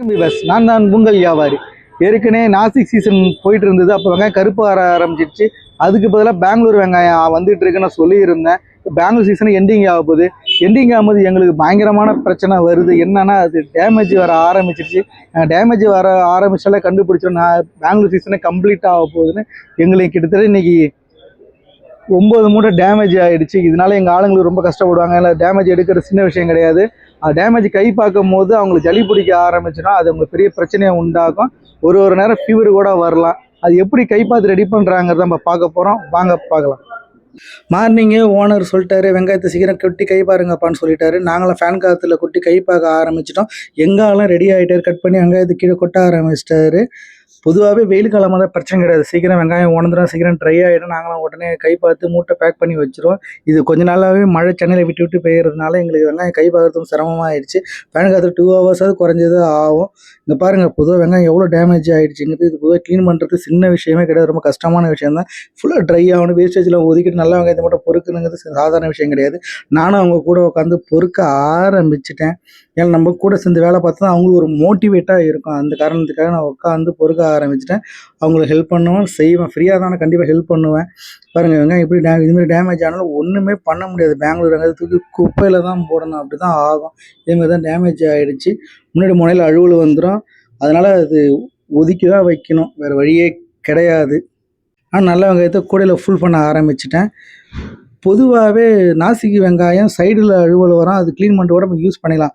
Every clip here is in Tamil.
பஸ் நான் தான் உங்கள் வியாபாரி. ஏற்கனவே நாசிக் சீசன் போயிட்டு இருந்தது அப்போ வெங்காயம் கருப்பு வர ஆரம்பிச்சிருச்சு. அதுக்கு பதிலாக பெங்களூர் வெங்காயம் வந்துட்டு இருக்குன்னு நான் சொல்லியிருந்தேன். பெங்களூர் சீசன் எண்டிங் ஆக போகுது. எண்டிங் ஆகும்போது எங்களுக்கு பயங்கரமான பிரச்சனை வருது. என்னன்னா அது டேமேஜ் வர ஆரம்பிச்சிருச்சு. டேமேஜ் வர ஆரம்பிச்சாலே கண்டுபிடிச்சோம் நான் பெங்களூர் சீசனே கம்ப்ளீட் ஆக போகுதுன்னு எங்களுக்கு கிட்டத்தட்ட இன்னைக்கு ஒம்பது மூட்டை டேமேஜ் ஆகிடுச்சு இதனால எங்கள் ஆளுங்களுக்கு ரொம்ப கஷ்டப்படுவாங்க. இல்லை டேமேஜ் எடுக்கிற சின்ன விஷயம் கிடையாது. டேமேஜ் கை பார்க்கும் போது அவங்களுக்கு சளி பிடிக்க ஆரம்பிச்சுன்னா அது அவங்களுக்கு பெரிய பிரச்சனையை உண்டாகும் ஒரு ஒரு நேரம் ஃபீவர் கூட வரலாம். அது எப்படி கை பார்த்து ரெடி பண்ணுறாங்கிறத நம்ம பார்க்க போகிறோம் வாங்க பார்க்கலாம். மார்னிங்கே ஓனர் சொல்லிட்டாரு வெங்காயத்தை சீக்கிரம் கொட்டி கை பாருங்கப்பான்னு சொல்லிட்டாரு. நாங்களும் ஃபேன் காத்தில் கொட்டி கை பார்க்க ஆரம்பிச்சிட்டோம். எங்காலும் ரெடி ஆகிட்டாரு கட் பண்ணி வெங்காயத்தை கீழே கொட்ட ஆரம்பிச்சிட்டாரு. பொதுவாகவே வெயில் காலமாக தான் பிரச்சனை கிடையாது. சீக்கிரம் வெங்காயம் உணர்ந்துடும் சீக்கிரம் ட்ரை ஆகிடும் நாங்களாம் உடனே கை பார்த்து மூட்டை பேக் பண்ணி வச்சுருவோம். இது கொஞ்ச நாளாகவே மழை சென்னையில் விட்டு விட்டு பெய்கிறதுனால எங்களுக்கு வெங்காயம் கை பார்க்கறதுக்கும் சிரமமாக ஆயிடுச்சு ஃபேன் காற்று டூ ஹவர்ஸாவது குறைஞ்சது ஆகும். இங்கே பாருங்கள் பொதுவாக வெங்காயம் எவ்வளோ டேமேஜ் ஆகிடுச்சுங்கிறது இது பொதுவாக க்ளீன் பண்ணுறது சின்ன விஷயமே கிடையாது. ரொம்ப கஷ்டமான விஷயம் தான் ஃபுல்லாக ட்ரை ஆகணும். வேஸ்டேஜில் ஒதுக்கிட்டு நல்லா வெங்காயத்தை மட்டும் பொறுக்கணுங்கிறது சாதாரண விஷயம் கிடையாது. நானும் அவங்க கூட உட்காந்து பொறுக்க ஆரம்பிச்சிட்டேன். ஏன்னா நம்ம கூட சேர்ந்து வேலை பார்த்தா தான் அவங்களுக்கு ஒரு மோட்டிவேட்டாக இருக்கும். அந்த காரணத்துக்காக நான் உட்காந்து பொறுக்க ஆரம்பிச்சிட்டேன். அவங்களுக்கு ஹெல்ப் பண்ணுவேன் செய்வேன். ஃப்ரீயாக தான் கண்டிப்பாக ஹெல்ப் பண்ணுவேன். பாருங்கள் வெங்காயம் எப்படி டே இதுமாதிரி டேமேஜ் ஆனாலும் ஒன்றுமே பண்ண முடியாது. பெங்களூர் வெங்காயத்தை தூக்கி குப்பையில் தான் போடணும். அப்படி தான் ஆகும் இதுமாதிரி தான் டேமேஜ் ஆகிடுச்சு முன்னாடி முனையில் அழுவல் வந்துடும் அதனால் அது ஒதுக்கி தான் வைக்கணும். வேறு வழியே கிடையாது. ஆனால் நல்ல வெங்காயத்தை கூடையில் ஃபுல் பண்ண ஆரம்பிச்சிட்டேன். பொதுவாகவே நாசிக்கு வெங்காயம் சைடில் அழுவல் வரும். அது க்ளீன் பண்ணிட்டு கூட நம்ம யூஸ் பண்ணிக்கலாம்.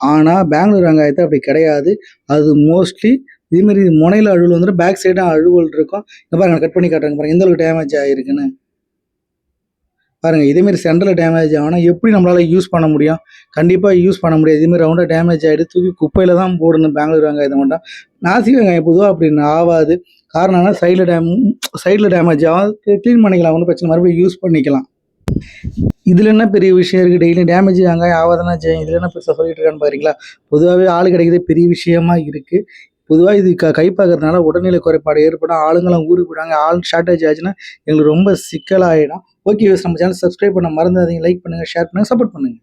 ஆனால் பெங்களூர் வெங்காயத்தை அப்படி கிடையாது. அது மோஸ்ட்லி இதேமாரி முனையில் அழுவல் வந்துட்டு பேக் சைடும் அழுவல் இருக்கும். இந்த பாருங்க கட் பண்ணி காட்டுறாங்க பாருங்க. எந்த அளவுக்கு டேமேஜ் ஆகிருக்குன்னு பாருங்க இதேமாரி சென்டரில் டேமேஜ் ஆகணும் எப்படி நம்மளால் யூஸ் பண்ண முடியும்? கண்டிப்பாக யூஸ் பண்ண முடியாது. இதேமாரி ரவுண்டாக டேமேஜ் ஆகிட்டு தூக்கி குப்பையில் தான் போடணும். பெங்களூர் வெங்காயத்தை மட்டும். நாசிக் வெங்காயம் பொதுவாக அப்படின்னு ஆகாது. காரணம் என்ன சைடில் டேம் சைடில் டேமேஜ் ஆகும் க்ளீன் பண்ணிக்கலாம். ஒன்றும் பிரச்சனை மறுபடியும் யூஸ் பண்ணிக்கலாம். இதில் என்ன பெரிய விஷயம் இருக்குது டெய்லி டேமேஜ் வெங்காயம் ஆகாதுன்னா செய்யும் இதில் என்ன பெருசாக சொல்லிட்டு இருக்கான்னு பாருங்களா பொதுவாகவே ஆள் கிடைக்கிறது பெரிய விஷயமா இருக்குது பொதுவாக இது க கை பார்க்கறதுனால உடல்நிலை குறைபாடு ஏற்படும். ஆளுங்களாம் ஊறி போயிடுவாங்க. ஆள் ஷார்ட்டேஜ் ஆச்சுன்னா எங்களுக்கு ரொம்ப சிக்கலாகிடும் ஓகே நம்ம சேனல் சப்ஸ்கிரைப் பண்ண மறந்துடாதீங்க. லைக் பண்ணுங்கள் ஷேர் பண்ணுங்கள் சப்போர்ட் பண்ணுங்கள்